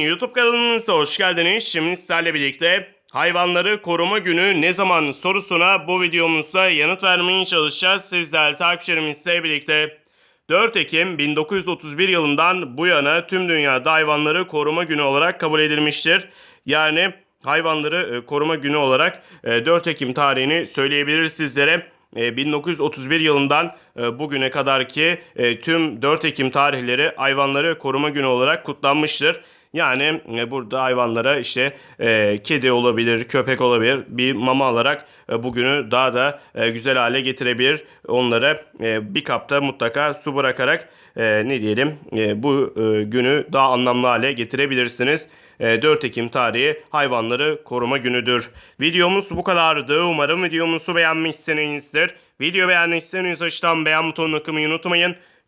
YouTube kanalımıza hoş geldiniz. Şimdi sizlerle birlikte hayvanları koruma günü ne zaman sorusuna bu videomuzda yanıt vermeye çalışacağız. Siz değerli takipçilerimizle birlikte 4 Ekim 1931 yılından bu yana tüm dünyada hayvanları koruma günü olarak kabul edilmiştir. Yani hayvanları e, koruma günü olarak e, 4 Ekim tarihini söyleyebiliriz sizlere. E, 1931 yılından e, bugüne kadar ki e, tüm 4 Ekim tarihleri hayvanları koruma günü olarak kutlanmıştır. Yani e, burada hayvanlara işte e, kedi olabilir, köpek olabilir bir mama alarak e, bugünü daha da e, güzel hale getirebilir. Onlara e, bir kapta mutlaka su bırakarak e, ne diyelim e, bu e, günü daha anlamlı hale getirebilirsiniz. E, 4 Ekim tarihi hayvanları koruma günüdür. Videomuz bu kadardı. Umarım videomuzu beğenmişsinizdir. Video beğendiyseniz aşağıdan beğen butonuna kılmayı unutmayın.